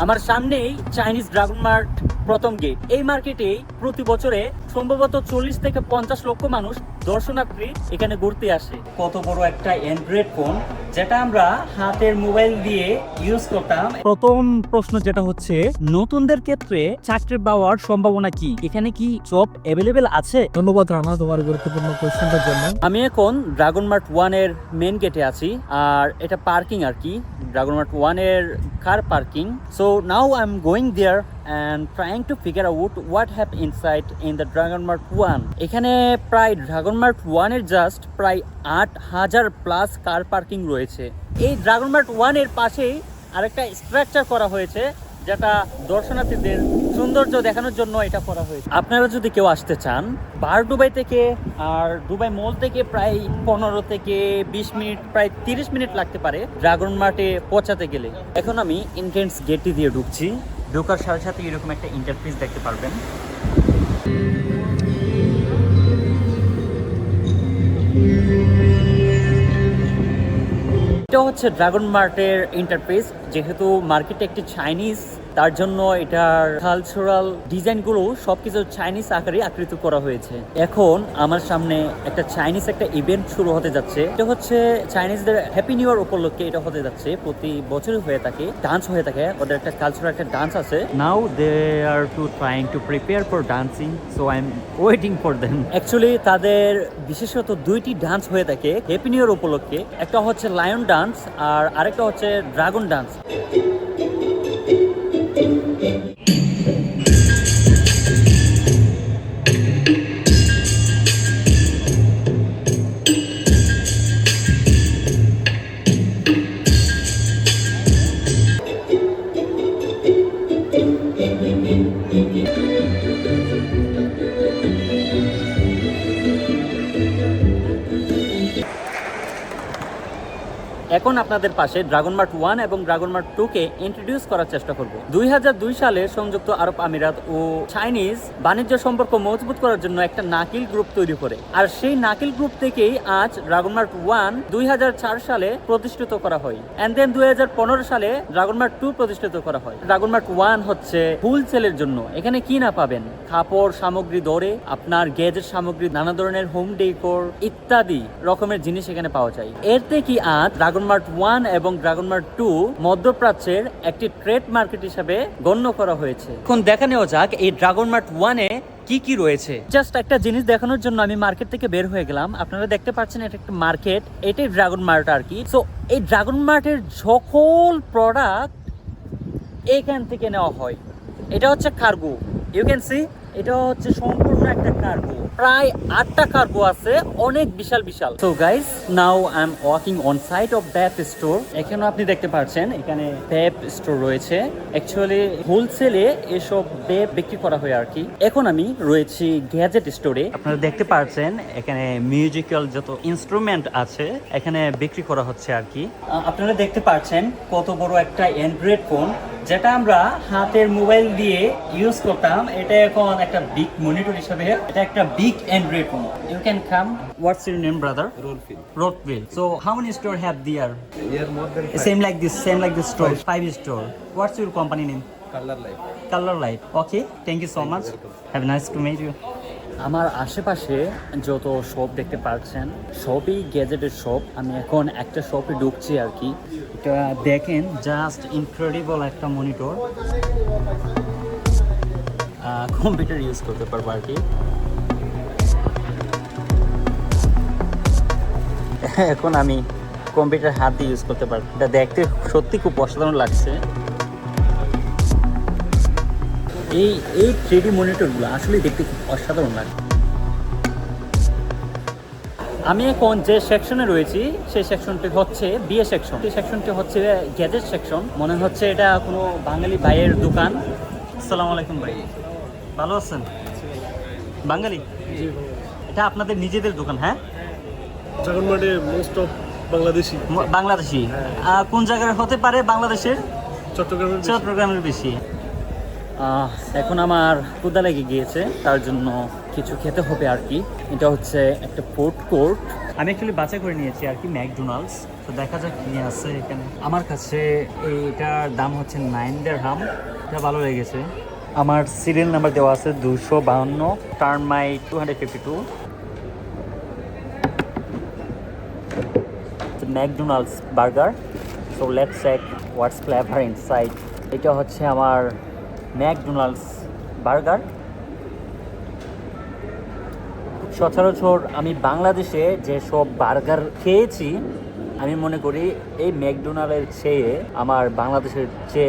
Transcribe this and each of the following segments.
আমার সামনেই Chinese dragon mart প্রথম গেট এই মার্কেটে প্রতি বছরে সম্ভবত চল্লিশ থেকে পঞ্চাশ লক্ষ মানুষ দর্শনার্থী এখানে ঘুরতে আসে। কত বড় একটা অ্যান্ড্রয়েড ফোন যেটা আমরা হাতের মোবাইল দিয়ে ইউজ করতাম। প্রথম প্রশ্ন যেটা হচ্ছে নতুনদের ক্ষেত্রে চাকরি পাওয়ার সম্ভাবনা কি? এখানে কি জব অ্যাভেলেবেল আছে? ধন্যবাদ রানা তোমার গুরুত্বপূর্ণ কোয়েশ্চেনটার জন্য। আমি এখন ড্রাগন মার্ট ওয়ানের মেন গেটে আছি আর এটা পার্কিং আর কি। ড্রাগন মার্ট ওয়ানের car parking so now I am going there and trying to figure out what have inside in the dragon mart one এখানে প্রায় ড্রাগন মার্ট ওয়ানের জাস্ট প্রায় আট হাজার প্লাস কার পার্কিং রয়েছে। এই ড্রাগন মার্ট ওয়ানের পাশেই আরেকটা স্ট্রাকচার করা হয়েছে, যেটা দর্শনার্থীদের সৌন্দর্য দেখানোর জন্য এটা করা হয়েছে। আপনারা যদি কেউ আসতে চান বার দুবাই থেকে আর দুবাই মল থেকে প্রায় পনেরো থেকে বিশ মিনিট, প্রায় তিরিশ মিনিট লাগতে পারে ড্রাগন মার্টে পৌঁছাতে গেলে। এখন আমি এন্ট্রেন্স গেটটি দিয়ে ঢুকছি। ঢোকার সাথে সাথে এরকম একটা ইন্টারফেস দেখতে পারবেন। এটা হচ্ছে ড্রাগন মার্টের ইন্টারফেস যেহেতু মার্কেটে একটি চাইনিজ তার জন্য এটার কালচারাল ডিজাইনগুলো সবকিছু চাইনিজ আকারে আকৃত করা হয়েছে। এখন আমার সামনে একটা চাইনিজ একটা ইভেন্ট শুরু হতে যাচ্ছে। এটা হচ্ছে চাইনিজদের হ্যাপি নিউ ইয়ার উপলক্ষে এটা হতে যাচ্ছে। প্রতি বছর হয়ে থাকে ডান্স হয়ে থাকে। ওদের একটা কালচারাল একটা ডান্স আছে। Now they are to trying to prepare for dancing so I am waiting for them actually তাদের বিশেষত দুইটি ডান্স হয়ে থাকে হ্যাপি নিউ ইয়ার উপলক্ষে। একটা হচ্ছে লায়ন ডান্স আর আরেকটা হচ্ছে ড্রাগন ডান্স Thank you. এখন আপনাদের পাশে ড্রাগন মার্ট ওয়ান এবং ড্রাগন মার্ট টু কে ইন্ট্রোডিউস করার চেষ্টা করব। দুই সালে সংযুক্ত আরব আমিরাত ও চাইনিজ বাণিজ্য সম্পর্ক মজবুত করার জন্য একটা নাকিল গ্রুপ তৈরি করে। আর সেই নাকিল গ্রুপ থেকেই আজ ড্রাগন মার্ট ওয়ান দুই সালে প্রতিষ্ঠিত করা হয়। এন্ড দেন দুই সালে ড্রাগন মার্ট টু প্রতিষ্ঠিত করা হয়। ড্রাগন মার্ট ওয়ান হচ্ছে হোলসেলের জন্য। এখানে কি না পাবেন? কাপড়, সামগ্রী দরে, আপনার গেজের সামগ্রী, নানা ধরনের হোম ডেকোর ইত্যাদি রকমের জিনিস এখানে পাওয়া যায়। এর থেকে আজ ড্রাগন মার্ট ওয়ান এবং ড্রাগন মার্ট টু মধ্যপ্রাচ্যের একটি ট্রেড মার্কেট হিসাবে গণ্য করা হয়েছে। এখন দেখা নেওয়া যাক এই ড্রাগন মার্ট ওয়ানে কি কি রয়েছে। জাস্ট একটা জিনিস দেখানোর জন্য আমি মার্কেট থেকে বের হয়ে গেলাম। আপনারা দেখতে পাচ্ছেন এটা একটা মার্কেট, এটাই ড্রাগন মার্ট আর কি। সো এই ড্রাগন মার্টের সকল প্রোডাক্ট এখান থেকে নেওয়া হয়। এটা হচ্ছে কার্গো ইউ ক্যান সি এটা হচ্ছে সম্পূর্ণ একটা কার্গো প্রায় আটটা কার্গো আছে, অনেক বিশাল বিশাল। So guys now I am walking on side of that store এখানেও আপনি দেখতে পাচ্ছেন, এখানে ভ্যাপ স্টোর রয়েছে। অ্যাকচুয়ালি হোলসেলে এসব ভ্যাপ বিক্রি করা হয় আর কি। এখন আমি রয়েছি গ্যাজেট স্টোরে আপনারা দেখতে পাচ্ছেন, এখানে মিউজিক্যাল যত ইনস্ট্রুমেন্ট আছে, এখানে বিক্রি করা হচ্ছে আর কি। আপনারা দেখতে পাচ্ছেন কত বড় একটা অ্যান্ড্রয়েড ফোন যেটা আমরা হাতের মোবাইল দিয়ে ইউজ করতাম এটা এখন একটা বিগ মনিটর হিসেবে এটা একটা big android phone you can come what's your name brother রোডফিল রোডফিল so how many store have there yeah same like this same like this store five store what's your company name colour life colour life okay thank you so much have nice to meet you আমার আশেপাশে যত shop দেখতে পাচ্ছেন সবই গ্যাজেটের shop আমি এখন একটা শপে ঢুকছি আর কি। এটা দেখেন জাস্ট ইনক্রেডিবল একটা মনিটর কম্পিউটার ইউজ করতে পারব আর কি। এখন আমি কম্পিউটার হাত দিয়ে ইউজ করতে পারব। এটা দেখতে সত্যি খুব অসাধারণ লাগছে। এই এই থ্রিডি মনিটরগুলো আসলে দেখতে খুব অসাধারণ লাগে। আমি এখন যে সেকশনে রয়েছি সেই সেকশনটি হচ্ছে বিয়ে সেকশন এই সেকশনটি হচ্ছে গ্যাজেট সেকশন মনে হচ্ছে এটা কোনো বাঙালি ভাইয়ের দোকান। আসসালামু আলাইকুম ভাই। ভালো আছেন? বাঙালি? এটা আপনাদের নিজেদের দোকান হ্যাঁ? Dragon most of Bangladeshi. Bangladeshi. Ah, কোন জায়গায় হতে পারে বাংলাদেশের? চট্টগ্রামের চট্টগ্রামের বেশি। এখন আমার ক্ষুদা লেগে গিয়েছে, তার জন্য কিছু খেতে হবে আর কি। এটা হচ্ছে একটা ফুড কোর্ট। আমি অ্যাকচুয়ালি বাছাই করে নিয়েছি আর কি ম্যাকডোনাল্ডস। তো দেখা যাক কি আছে এখানে। আমার কাছে এইটার দাম হচ্ছে নাইন হাম এটা ভালো লেগেছে। আমার সিরিয়াল নাম্বার দেওয়া আছে দুশো বাহান্ন turn my two hundred fifty two McDonald's burger. So let's check what's flavour inside এটা হচ্ছে আমার ম্যাকডোনাল্ডস বার্গার। সচরাচর আমি বাংলাদেশে যেসব বার্গার খেয়েছি, আমি মনে করি এই ম্যাকডোনাল্ডের চেয়ে আমার বাংলাদেশের যে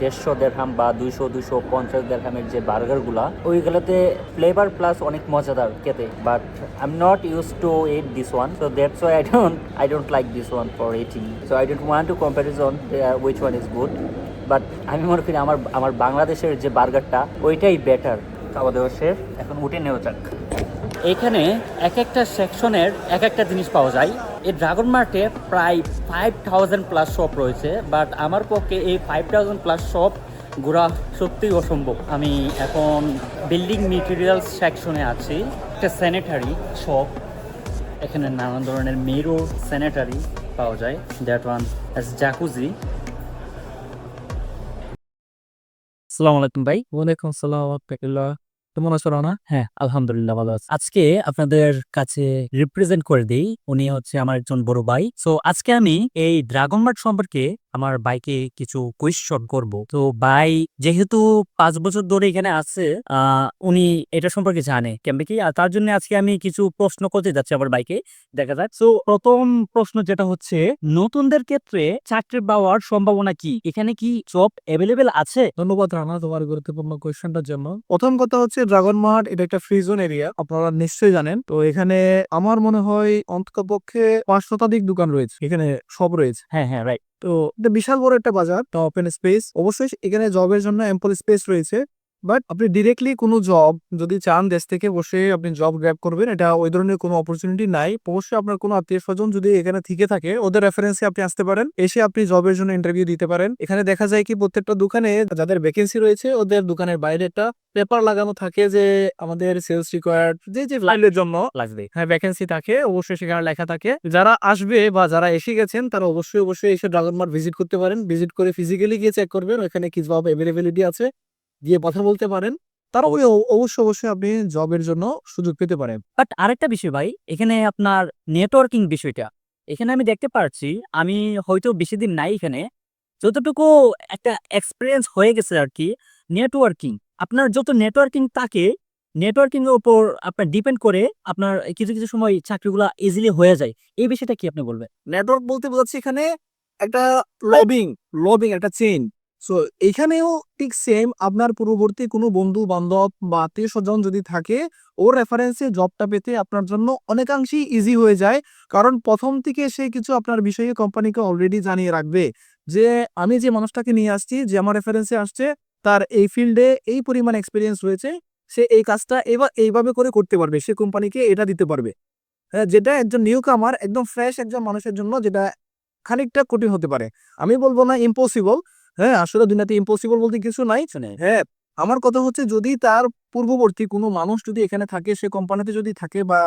দেড়শো দেড়হাম বা দুইশো দুইশো পঞ্চাশ দেড়হামের যে বার্গারগুলা, ওইগুলোতে ফ্লেভার প্লাস অনেক মজাদার খেতে। But I am not use to eat this one so that's why I don't I don't like this one for eating so I don't want to comparison which one is good but আমি মনে করি আমার আমার বাংলাদেশের যে বার্গারটা ওইটাই better খাওয়া দাওয়া শেষ এখন উঠে নেওয়া যাক। এখানে এক একটা সেকশনের এক একটা জিনিস পাওয়া যায়। এই ড্রাগন মার্টে প্রায় ফাইভ থাউজেন্ড প্লাস শপ রয়েছে বাট আমার পক্ষে এই ফাইভ থাউজেন্ড প্লাস শপ ঘোরা সত্যিই অসম্ভব। আমি এখন বিল্ডিং মেটেরিয়ালস সেকশনে আছি। একটা স্যানিটারি শপ এখানে নানান ধরনের মেরো স্যানিটারি পাওয়া যায়। দ্যাট ওয়ান অ্যাজ জাকুজি আসসালামু আলাইকুম ভাই। ওয়ালাইকুম সালাম রহমতুল্লাহ। কেমন আছো রানা? হ্যাঁ আলহামদুলিল্লাহ ভালো আছে। আজকে আপনাদের কাছে রিপ্রেজেন্ট করে দিই। উনি হচ্ছে আমার একজন বড় ভাই। সো আজকে আমি এই ড্রাগন মার্ট সম্পর্কে আমার বাইকে কিছু কোয়েশ্চন করব। তো ভাই যেহেতু পাঁচ বছর ধরে এখানে আছে উনি এটা সম্পর্কে জানে কেমন কি? আর তার জন্য আজকে আমি কিছু প্রশ্ন করতে যাচ্ছি আমার বাইকে দেখা যাক। তো প্রথম প্রশ্ন যেটা হচ্ছে নতুনদের ক্ষেত্রে চাকরি পাওয়ার সম্ভাবনা কি? এখানে কি জব অ্যাভেলেবেল আছে? ধন্যবাদ রানা তোমার গুরুত্বপূর্ণ কোয়েশ্চেনটার জন্য। প্রথম কথা হচ্ছে ড্রাগন মার্ট এটা একটা ফ্রি জোন এরিয়া আপনারা নিশ্চয়ই জানেন। তো এখানে আমার মনে হয় অন্ততপক্ষে পাঁচ শতাধিক দোকান রয়েছে এখানে সব রয়েছে। হ্যাঁ হ্যাঁ রাইট তো বিশাল বড় একটা বাজার ওপেন স্পেস অবশ্যই এখানে জবের জন্য এম্পল স্পেস রয়েছে। বাট আপনি ডিরেক্টলি কোনো জব যদি চান দেশ থেকে বসে আপনি জব গ্র্যাব করবেন এটা ওই ধরনের কোনো অপরচুনিটি নাই। অবশ্যই আপনার কোনো আত্মীয় স্বজন যদি এখানে থেকে থাকে ওদের রেফারেন্সে আপনি আসতে পারেন এসে আপনি জবের জন্য ইন্টারভিউ দিতে পারেন। এখানে দেখা যায় কি প্রত্যেকটা দোকানে যাদের ভ্যাকেন্সি রয়েছে ওদের দোকানের বাইরে একটা পেপার লাগানো থাকে যে আমাদের সেলস রিকোয়ার্ড যে যে লাইনের জন্য লাগবে হ্যাঁ ভ্যাকেন্সি থাকে অবশ্যই সেখানে লেখা থাকে। যারা আসবে বা যারা এসে গেছেন তারা অবশ্যই অবশ্যই এসে ড্রাগন মার্ট ভিজিট করতে পারেন। ভিজিট করে ফিজিক্যালি গিয়ে চেক করবেন ওখানে কি জব অ্যাভেলেবিলিটি আছে। গিয়ে কথা বলতে পারেন তারা ওই অবশ্যই অবশ্যই আপনি জবের জন্য সুযোগ পেতে পারেন। বাট আরেকটা বিষয় ভাই এখানে আপনার নেটওয়ার্কিং বিষয়টা। এখানে আমি দেখতে পাচ্ছি আমি হয়তো বেশি দিন নাই এখানে। যতটুকু একটা এক্সপিরিয়েন্স হয়ে গেছে আর কি নেটওয়ার্কিং আপনার যত নেটওয়ার্কিং থাকে নেটওয়ার্কিং এর উপর আপনার ডিপেন্ড করে আপনার কিছু কিছু সময় চাকরিগুলো ইজিলি হয়ে যায়। এই বিষয়টা কি আপনি বলবেন? নেটওয়ার্ক বলতে বোঝাচ্ছি এখানে একটা লবিং লবিং একটা চেইন সো এখানেও ঠিক সেম আপনার পূর্ববর্তী কোনো বন্ধু বান্ধব বা আত্মীয় স্বজন যদি থাকে ওর রেফারেন্সে জবটা পেতে আপনার জন্য অনেকাংশেই ইজি হয়ে যায়। কারণ প্রথম থেকে সে কিছু আপনার বিষয়ে কোম্পানিকে অলরেডি জানিয়ে রাখবে যে আমি যে মানুষটাকে নিয়ে আসছি যে আমার রেফারেন্সে আসছে তার এই ফিল্ডে এই পরিমাণ এক্সপিরিয়েন্স রয়েছে সে এই কাজটা এবার এইভাবে করে করতে পারবে সে কোম্পানিকে এটা দিতে পারবে। হ্যাঁ, যেটা একজন নিউ কামার একদম ফ্রেশ একজন মানুষের জন্য যেটা খানিকটা কঠিন হতে পারে। আমি বলব না ইম্পসিবল হ্যাঁ আসলে দুনিয়াতে ইম্পসিবল বলতে কিছু নাই শুনে হ্যাঁ আমার কথা হচ্ছে যদি তার পূর্ববর্তী কোনো মানুষ যদি এখানে থাকে সে কোম্পানিতে যদি থাকে বা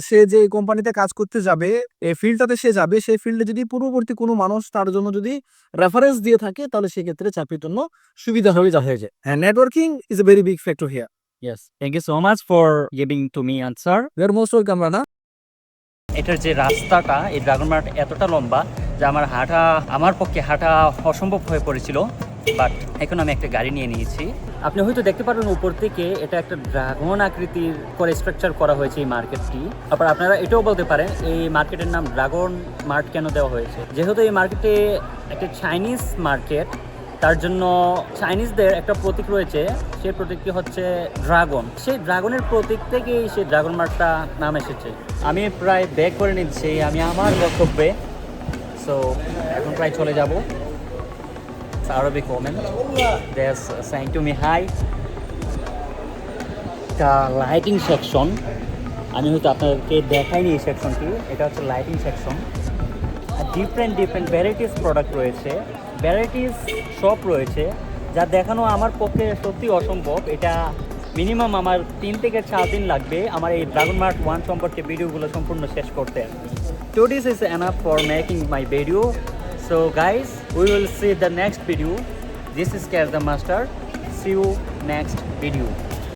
সে যে কোম্পানিতে কাজ করতে যাবে এই ফিল্ডটাতে সে যাবে সেই ফিল্ডে যদি পূর্ববর্তী কোনো মানুষ তার জন্য যদি রেফারেন্স দিয়ে থাকে তাহলে সেক্ষেত্রে চাকরির জন্য সুবিধা হয়ে যা হয়ে যায়। হ্যাঁ networking is a very big factor here yes thank you so much for giving to me answer you are most welcome Rana এটার যে রাস্তাটা এই ড্রাগন মার্ট এতটা লম্বা যে আমার হাঁটা, আমার পক্ষে হাঁটা অসম্ভব হয়ে পড়েছিল বাট এখন আমি একটা গাড়ি নিয়ে নিয়েছি। আপনি হয়তো দেখতে পারবেন উপর থেকে এটা একটা ড্রাগন আকৃতির করে স্ট্রাকচার করা হয়েছে এই মার্কেটটি আবার আপনারা এটাও বলতে পারেন, এই মার্কেটের নাম ড্রাগন মার্ট কেন দেওয়া হয়েছে? যেহেতু এই মার্কেটে একটা চাইনিজ মার্কেট তার জন্য চাইনিজদের একটা প্রতীক রয়েছে সেই প্রতীকটি হচ্ছে ড্রাগন। সেই ড্রাগনের প্রতীক থেকেই সেই ড্রাগন মার্টটা নাম এসেছে। আমি প্রায় ব্যাক করে নিচ্ছি, আমি আমার গন্তব্যে সো এখন প্রায় চলে যাব। Arabic women this saying to me, hi. Section আমি হয়তো আপনাদেরকে দেখাইনি এই সেকশনটি এটা হচ্ছে lighting section different different varieties product রয়েছে। ভ্যারাইটিস শপ রয়েছে। যা দেখানো আমার পক্ষে সত্যি অসম্ভব। এটা মিনিমাম আমার তিন থেকে চার দিন লাগবে আমার এই ড্রাগন মার্ট ওয়ান সম্পর্কে ভিডিওগুলো সম্পূর্ণ শেষ করতে। So this is enough for making my video. So guys, we will see the next video. This is Cash the Master. See you next video.